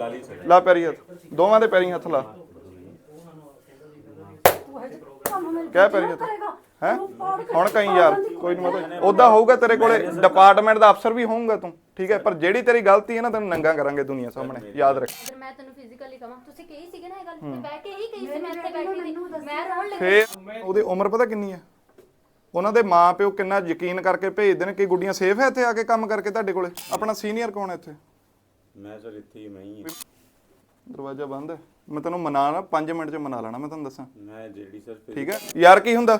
ਲਾ ਪੈਰੀ ਹੱਥ। ਦੋਵਾਂ ਦੇ ਪੈਰੀ ਹੱਥ ਲਾ। ਕਹਿ ਪੈਰੀ ਹੱਥ। ਹੈ? ਹੁਣ ਕਹੀਂ ਯਾਰ ਕੋਈ ਨਹੀਂ ਮਤਲਬ ਉਦਾਂ ਹੋਊਗਾ ਤੇਰੇ ਕੋਲੇ ਡਿਪਾਰਟਮੈਂਟ ਦਾ ਅਫਸਰ ਵੀ ਹੋਊਗਾ ਤੂੰ ਠੀਕ ਹੈ? ਪਰ ਜਿਹੜੀ ਤੇਰੀ ਗਲਤੀ ਹੈ ਨਾ ਤੈਨੂੰ ਨੰਗਾ ਕਰਾਂਗੇ ਦੁਨੀਆ ਸਾਹਮਣੇ ਯਾਦ ਰੱਖ। ਅਗਰ ਮੈਂ ਤੈਨੂੰ ਫਿਜ਼ੀਕਲੀ ਕਹਾਂ ਤੁਸੀਂ ਕਹੀ ਸੀਗੇ ਨਾ ਇਹ ਗੱਲ ਤੇ ਬਹਿ ਕੇ ਹੀ ਕਹੀ ਸੀ ਮੈਂ ਇੱਥੇ ਬੈਠੀ ਸੀ। ਮੈਂ ਰੋਣ ਲੱਗੀ। ਫੇਰ ਉਹਦੀ ਉਮਰ ਪਤਾ ਕਿੰਨੀ ਹੈ? ਉਹਨਾਂ ਦੇ ਮਾਪਿਓ ਕਿੰਨਾ ਯਕੀਨ ਕਰਕੇ ਭੇਜਦੇ ਨੇ ਕਿ ਗੁੱਡੀਆਂ ਸੇਫ ਹੈ ਇੱਥੇ ਆ ਕੇ ਕੰਮ ਕਰਕੇ ਤੁਹਾਡੇ ਕੋਲੇ? ਆਪਣਾ ਸੀਨੀਅਰ ਕੌਣ ਹੈ ਇੱਥੇ? ਮੈਂ ਸਰ ਇੱਥੇ ਹੀ ਮੈਂ ਦਰਵਾਜ਼ਾ ਬੰਦ ਹੈ। ਮੈਂ ਤੈਨੂੰ ਮਨਾ ਲਾ 5 ਮਿੰਟ ਚ ਮਨਾ ਲੈਣਾ ਮੈਂ ਤੁਹਾਨੂੰ ਦੱਸਾਂ। ਮੈਂ ਜਿਹੜੀ ਸਰ ਠੀਕ ਹੈ? ਯਾਰ ਕੀ ਹੁੰਦਾ?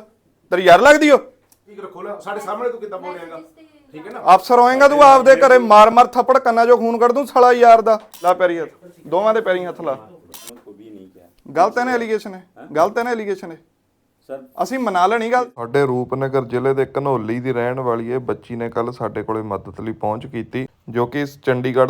ਤੇਰੀ ਯਾਰ ਲੱਗਦੀ ਓ? ਠੀਕ ਰੱਖੋ ਨਾ ਸਾਡੇ ਸਾਹਮਣੇ ਤੂੰ ਕਿੱਦਾਂ ਬੋਲਿਆਗਾ ਠੀਕ ਹੈ ਨਾ? ਅਫਸਰ ਹੋਏਗਾ ਤੂੰ ਆਪਦੇ ਘਰੇ ਮਾਰ ਮਾਰ ਥੱਪੜ ਕੰਨਾਂ ਜੋ ਖੂਨ ਕੱਢ ਦੂੰ ਸਾਲਾ ਯਾਰ ਦਾ। ਲਾ ਪੈਰੀ ਹੱਥ। ਦੋਵਾਂ ਦੇ ਪੈਰੀ ਹੱਥ ਲਾ। ਗਲਤ ਹੈ ਨਾ ਐਲੀਗੇਸ਼ਨ ਹੈ? ਗਲਤ ਹੈ ਨਾ ਐਲੀਗੇਸ਼ਨ ਹੈ ਸਰ ਅਸੀਂ ਮਨਾ ਲੈਣੀ ਗੱਲ। ਸਾਡੇ ਰੂਪਨਗਰ ਜ਼ਿਲ੍ਹੇ ਦੇ ਘਨੌਲੀ ਦੀ ਰਹਿਣ ਵਾਲੀ ਇਹ ਬੱਚੀ ਨੇ ਕੱਲ ਸਾਡੇ ਕੋਲੇ ਮਦਦ ਲਈ ਪਹੁੰਚ ਕੀਤੀ ਜੋ ਕਿ ਚੰਡੀਗੜ੍ਹ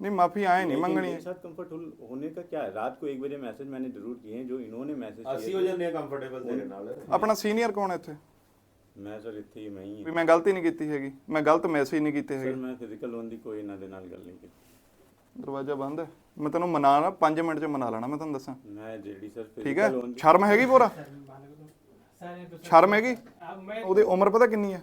मांग लूं मैं मांग लूंगा ਨਹੀਂ ਮਾਫੀ ਆਏ ਨਹੀਂ लेकिन ਮੰਗਣੀ मेरे साथ कंफर्ट होने का क्या है रात को एक बजे मैसेज मैंने जरूर किए हैं जो इन्होंने मैसेज ਅਸੀਂ ਹੋ ਜਾਂਦੇ ਆ ਕੰਫਰਟੇਬਲ ਤੇਰੇ ਨਾਲ ਆਪਣਾ ਸੀਨੀਅਰ ਕੌਣ ਹੈ ਇੱਥੇ मैं सर इतने ही मैं ही ਵੀ ਮੈਂ ਗਲਤੀ ਨਹੀਂ ਕੀਤੀ ਹੈਗੀ ਮੈਂ ਗਲਤ ਮੈਸੇਜ ਨਹੀਂ ਕੀਤੇ सर ਹੈਗੇ मैं फिजिकल लोन दी कोई इन्हों ਦੇ ਨਾਲ ਗੱਲ ਨਹੀਂ ਕੀਤੀ ਦਰਵਾਜ਼ਾ ਬੰਦ ਹੈ ਮੈਂ ਤੈਨੂੰ ਮਨਾ ਨਾ 5 ਮਿੰਟ 'ਚ ਮਨਾ ਲੈਣਾ ਮੈਂ ਤੁਹਾਨੂੰ ਦੱਸਾਂ ਮੈਂ ਜਿਹੜੀ ਸਰ ਠੀਕ ਹੈ ਫਿਜ਼ੀਕਲ ਲੋਨ ਸ਼ਰਮ ਹੈਗੀ ਪੂਰਾ ਸ਼ਰਮ ਹੈਗੀ ਉਹਦੀ ਉਮਰ ਪਤਾ ਕਿੰਨੀ ਹੈ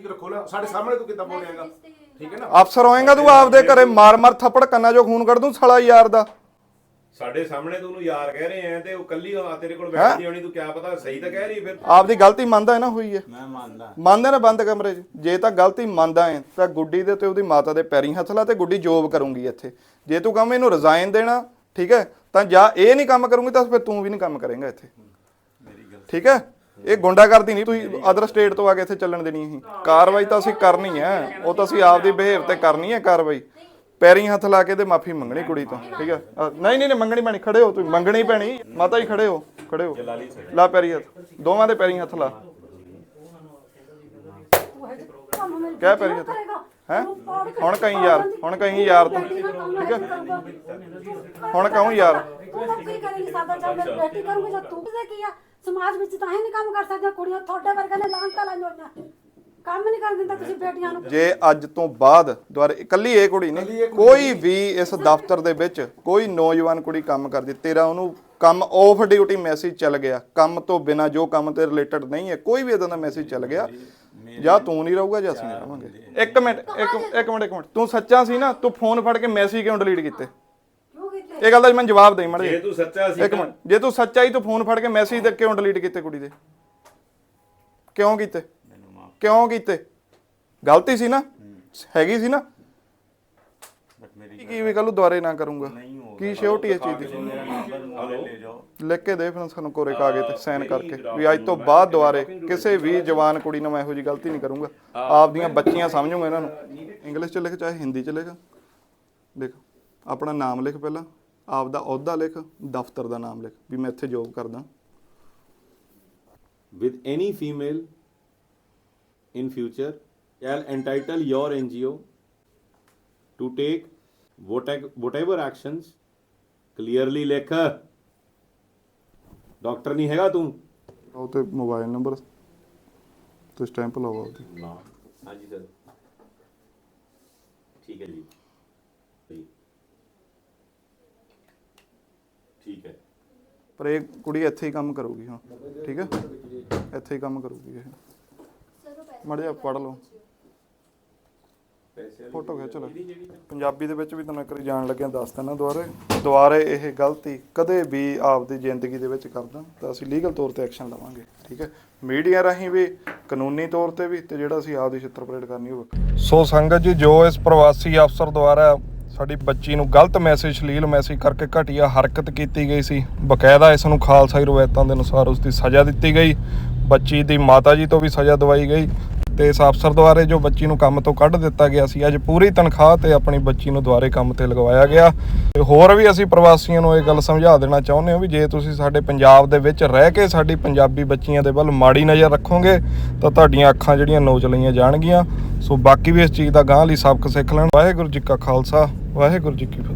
ਠੀਕ ਰੱਖੋ ਨਾ। ਸਾਡੇ ਸਾਹਮਣੇ ਤੂੰ ਕਿੱਦਾਂ ਬੋਲੇਗਾ ਠੀਕ ਹੈ ਨਾ? ਅਫਸਰ ਹੋਏਗਾ ਤੂੰ ਆਪਦੇ ਘਰੇ ਮਾਰ ਮਾਰ ਥੱਪੜ ਕੰਨਾਂ ਚੋਂ ਖੂਨ ਕੱਢ ਦੂੰ ਸਾਲਾ ਯਾਰ ਦਾ। ਸਾਡੇ ਸਾਹਮਣੇ ਤੂੰ ਉਹਨੂੰ ਯਾਰ ਕਹਿ ਰਹੇ ਆ ਤੇ ਉਹ ਕੱਲੀ ਆ ਤੇਰੇ ਕੋਲ ਬੈਠਦੀ ਹੋਣੀ ਤੂੰ ਕਿਆ ਪਤਾ ਸਹੀ ਤਾਂ ਕਹਿ ਰਹੀ ਫਿਰ। ਆਪਦੀ ਗਲਤੀ ਮੰਨਦਾ ਹੈ ਨਾ ਹੋਈ ਹੈ। ਮੈਂ ਮੰਨਦਾ। ਮੰਨਦੇ ਨਾ ਬੰਦ ਕਮਰੇ 'ਚ। ਜੇ ਤਾਂ ਗਲਤੀ ਮੰਨਦਾ ਹੈ ਤਾਂ ਗੁੱਡੀ ਦੇ ਤੇ ਉਹਦੀ ਮਾਤਾ ਦੇ ਪੈਰੀਂ ਹੱਥ ਲਾ ਤੇ ਗੁੱਡੀ ਜੋਬ ਕਰੂੰਗੀ ਇੱਥੇ। ਜੇ ਤੂੰ ਕਹਵੇਂ ਇਹਨੂੰ ਰਿਜ਼ਾਈਨ ਦੇਣਾ ਠੀਕ ਹੈ ਤਾਂ ਜਾਂ ਇਹ ਨਹੀਂ ਕੰਮ ਕਰੂੰਗੀ ਤਾਂ ਫਿਰ ਤੂੰ ਵੀ ਨਹੀਂ ਕੰਮ ਕਰੇਂਗਾ ਇੱਥੇ। ਠੀਕ ਹੈ? ਇਹ ਗੁੰਡਾਗਰਦੀ ਨਹੀਂ ਤੁਸੀਂ ਅਦਰ ਸਟੇਟ ਤੋਂ ਆ ਕੇ ਇੱਥੇ ਚੱਲਣ ਦੇਣੀ ਅਸੀਂ। ਕਾਰਵਾਈ ਤਾਂ ਅਸੀਂ ਕਰਨੀ ਹੈ ਉਹ ਤਾਂ ਅਸੀਂ ਆਪਦੀ ਬਿਹੇਵ ਤੇ ਕਰਨੀ ਹੈ ਕਾਰਵਾਈ। ਪੈਰੀਂ ਹੱਥ ਲਾ ਕੇ ਤੇ ਮਾਫੀ ਮੰਗਣੀ ਕੁੜੀ ਤੋਂ ਠੀਕ ਹੈ? ਨਹੀਂ ਨਹੀਂ ਨਹੀਂ ਮੰਗਣੀ ਪੈਣੀ ਖੜੇ ਹੋ ਤੁਸੀਂ ਮੰਗਣੀ ਪੈਣੀ। ਮਾਤਾ ਜੀ ਖੜੇ ਹੋ ਖੜੇ ਹੋ। ਲਾ ਪੈਰੀ ਹੱਥ ਦੋਵਾਂ ਦੇ ਪੈਰੀਂ ਹੱਥ ਲਾ। ਕਹਿ ਪੈਰੀ ਹੱਥ। ਹੈ? ਹੁਣ ਕਹੀਂ ਯਾਰ ਹੁਣ ਕਹੀਂ ਯਾਰ ਤੂੰ ਠੀਕ ਹੈ? ਹੁਣ ਕਹੂੰ ਯਾਰ। ਤੂੰ ਨੌਕਰੀ ਕਰੇਂਗੀ ਸਾਡਾ ਜਦ ਮੇਰੀ ਬੇਟੀ ਕਰੂੰਗੀ ਜਦ ਤੂੰ ਕਿਤੇ ਕੀ ਆ? ਸਮਾਜ ਵਿੱਚ ਤਾਂ ਹੀ ਨਹੀਂ ਕੰਮ ਕਰ ਸਕਦੀਆਂ ਕੁੜੀਆਂ ਤੁਹਾਡੇ ਵਰਗੇ ਨੇ ਲਾਈਆਂ ਹੋਈਆਂ। ਕੰਮ ਨਹੀਂ ਕਰ ਦਿੰਦਾ ਤੁਸੀਂ ਬੇਟੀਆਂ ਨੂੰ। ਜੇ ਅੱਜ ਤੋਂ ਬਾਅਦ ਦੁਆਰੇ ਇਕੱਲੀ ਇਹ ਕੁੜੀ ਨਹੀਂ ਕੋਈ ਵੀ ਇਸ ਦਫ਼ਤਰ ਦੇ ਵਿੱਚ ਕੋਈ ਨੌਜਵਾਨ ਕੁੜੀ ਕੰਮ ਕਰਦੀ ਤੇਰਾ ਉਹਨੂੰ ਕੰਮ ਆਫ ਡਿਊਟੀ ਮੈਸੇਜ ਚੱਲ ਗਿਆ। ਕੰਮ ਤੋਂ ਬਿਨਾ ਜੋ ਕੰਮ ਤੇ ਰਿਲੇਟਡ ਨਹੀਂ ਹੈ ਕੋਈ ਵੀ ਇਦਾਂ ਦਾ ਮੈਸੇਜ ਚੱਲ ਗਿਆ। ਜਾਂ ਤੂੰ ਨਹੀਂ ਰਹੂਗਾ ਜਾਂ ਅਸੀਂ ਨਹੀਂ ਰਹਾਂਗੇ ਇੱਕ ਮਿੰਟ ਇੱਕ ਇੱਕ ਮਿੰਟ ਇੱਕ ਮਿੰਟ। ਤੂੰ ਸੱਚਾ ਸੀ ਨਾ ਤੂੰ ਫੋਨ ਫੜ ਕੇ ਮੈਸੇਜ ਕਿਉਂ ਡਿਲੀਟ ਕੀਤੇ? ਕਿਉਂ ਕੀਤੇ? ਇਹ ਗੱਲ ਦਾ ਮੈਨੂੰ ਜਵਾਬ ਦੇ ਮੜ ਜੇ ਤੂੰ ਸੱਚਾ ਸੀ ਇੱਕ ਮਿੰਟ। ਜੇ ਤੂੰ ਸੱਚਾ ਹੀ ਤੂੰ ਫੋਨ ਫੜ ਕੇ ਮੈਸੇਜ ਦੇ ਕਿਉਂ ਡਿਲੀਟ ਕੀਤੇ ਕੁੜੀ ਦੇ? ਕਿਉਂ ਕੀਤੇ? ਕਿਉਂ ਕੀਤੇ? ਗਲਤੀ ਸੀ ਨਾ? ਹੈਗੀ ਸੀ ਨਾ? ਕੀ ਕੀ ਵੀ ਕੱਲ ਦੁਬਾਰੇ ਨਾ ਕਰੂੰਗਾ। ਕੀ ਸ਼ਿਓਰਟੀ ਇਸ ਚੀਜ਼ ਦੀ? ਲਿਖ ਕੇ ਦੇ ਫਿਰ ਸਾਨੂੰ ਕੋਰੇ ਕਾਗਜ਼ ਤੇ ਸਾਈਨ ਕਰਕੇ। ਵੀ ਅੱਜ ਤੋਂ ਬਾਅਦ ਦੁਬਾਰੇ ਕਿਸੇ ਵੀ ਜਵਾਨ ਕੁੜੀ ਨਾਲ ਮੈਂ ਇਹੋ ਜੀ ਗਲਤੀ ਨਹੀਂ ਕਰੂੰਗਾ। ਆਪਦੀਆਂ ਬੱਚੀਆਂ ਸਮਝੂਗਾ ਇਹਨਾਂ ਨੂੰ। ਇੰਗਲਿਸ਼ ਚ ਲਿਖ ਚਾਹੇ ਹਿੰਦੀ ਚ ਲਿਖ। ਲਿਖ ਆਪਣਾ ਨਾਮ ਲਿਖ ਪਹਿਲਾਂ। ਆਪ ਦਾ ਅਹੁਦਾ ਲਿਖ, ਦਫ਼ਤਰ ਦਾ ਨਾਮ ਲਿਖ। ਵੀ ਮੈਂ ਇੱਥੇ ਜੋਬ ਕਰਦਾ। With any female in future shall entitle your NGO to take whate- whatever actions clearly ਲਿਖ। ਡਾਕਟਰ ਨਹੀਂ ਹੈਗਾ ਤੂੰ? ਉਹ ਤੇ ਮੋਬਾਈਲ ਨੰਬਰ ਤੇ ਸਟੈਂਪ ਲਵਾਓ ਉਹਦੀ ਨਾ। ਹਾਂਜੀ ਸਰ ਠੀਕ ਹੈ ਜੀ। ਜੀ। ਠੀਕ ਹੈ। ਪਰ ਇਹ ਕੁੜੀ ਇੱਥੇ ਹੀ ਕੰਮ ਕਰੂਗੀ ਹੁਣ। ਠੀਕ ਹੈ? ਇੱਥੇ ਹੀ ਕੰਮ ਕਰੂਗੀ ਇਹ। ਮੜ ਜਾ ਪੜ ਲਓ। ਫੋਟੋ ਖਿੱਚ ਲਓ ਪੰਜਾਬੀ ਦੇ ਵਿੱਚ ਵੀ ਤੁਹਾਨੂੰ ਇੱਕ ਵਾਰੀ ਜਾਣ ਲੱਗਿਆ ਦੱਸ ਦਿੰਦਾ ਦੁਬਾਰੇ। ਦੁਬਾਰੇ ਇਹ ਗਲਤੀ ਕਦੇ ਵੀ ਆਪਦੀ ਜ਼ਿੰਦਗੀ ਦੇ ਵਿੱਚ ਕਰਦਾ ਤਾਂ ਅਸੀਂ ਲੀਗਲ ਤੌਰ ਤੇ ਐਕਸ਼ਨ ਲਵਾਂਗੇ ਠੀਕ ਹੈ? ਮੀਡੀਆ ਰਾਹੀਂ ਵੀ ਕਾਨੂੰਨੀ ਤੌਰ ਤੇ ਵੀ ਤੇ ਜਿਹੜਾ ਅਸੀਂ ਆਪਦੀ ਛਿੱਤਰ ਪਰੇਡ ਕਰਨੀ ਹੋਵੇ। ਸੋ ਸੰਗਤ ਜੀ ਜੋ ਇਸ ਪ੍ਰਵਾਸੀ ਅਫਸਰ ਦੁਆਰਾ ਸਾਡੀ ਬੱਚੀ ਨੂੰ ਗਲਤ ਮੈਸੇਜ ਸ਼ਲੀਲ ਮੈਸੇਜ ਕਰਕੇ ਘਟੀਆ ਹਰਕਤ ਕੀਤੀ ਗਈ ਸੀ ਬਕਾਇਦਾ ਇਸ ਨੂੰ ਖਾਲਸਾਈ ਰਵਾਇਤਾਂ ਦੇ ਅਨੁਸਾਰ ਉਸ ਦੀ ਸਜ਼ਾ ਦਿੱਤੀ ਗਈ। ਬੱਚੀ ਦੀ ਮਾਤਾ ਜੀ ਤੋਂ ਵੀ ਸਜ਼ਾ ਦਵਾਈ ਗਈ। ਤੇ ਇਸ ਅਫਸਰ ਦੁਆਰੇ ਜੋ ਬੱਚੀ ਨੂੰ ਕੰਮ ਤੋਂ ਕੱਢ ਦਿੱਤਾ ਗਿਆ ਸੀ, ਅੱਜ ਪੂਰੀ ਤਨਖਾਹ ਤੇ ਆਪਣੀ ਬੱਚੀ ਨੂੰ ਦੁਆਰੇ ਕੰਮ ਤੇ ਲਗਵਾਇਆ ਗਿਆ। ਤੇ ਹੋਰ ਵੀ ਅਸੀਂ ਪ੍ਰਵਾਸੀਆਂ ਨੂੰ ਇਹ ਗੱਲ ਸਮਝਾ ਦੇਣਾ ਚਾਹੁੰਦੇ ਹਾਂ ਵੀ ਜੇ ਤੁਸੀਂ ਸਾਡੇ ਪੰਜਾਬ ਦੇ ਵਿੱਚ ਰਹਿ ਕੇ ਸਾਡੀ ਪੰਜਾਬੀ ਬੱਚੀਆਂ ਦੇ ਵੱਲ ਮਾੜੀ ਨਜ਼ਰ ਰੱਖੋਗੇ, ਤਾਂ ਤੁਹਾਡੀਆਂ ਅੱਖਾਂ ਜਿਹੜੀਆਂ ਨੋਚ ਲਈਆਂ ਜਾਣਗੀਆਂ। ਸੋ ਬਾਕੀ ਵੀ ਇਸ ਚੀਜ਼ ਦਾ ਗਾਂਹ ਲਈ ਸਬਕ ਸਿੱਖ ਲੈਣ। ਵਾਹਿਗੁਰੂ ਜੀ ਕਾ ਖਾਲਸਾ, ਵਾਹਿਗੁਰੂ ਜੀ ਕੀ ਫਤਿਹ।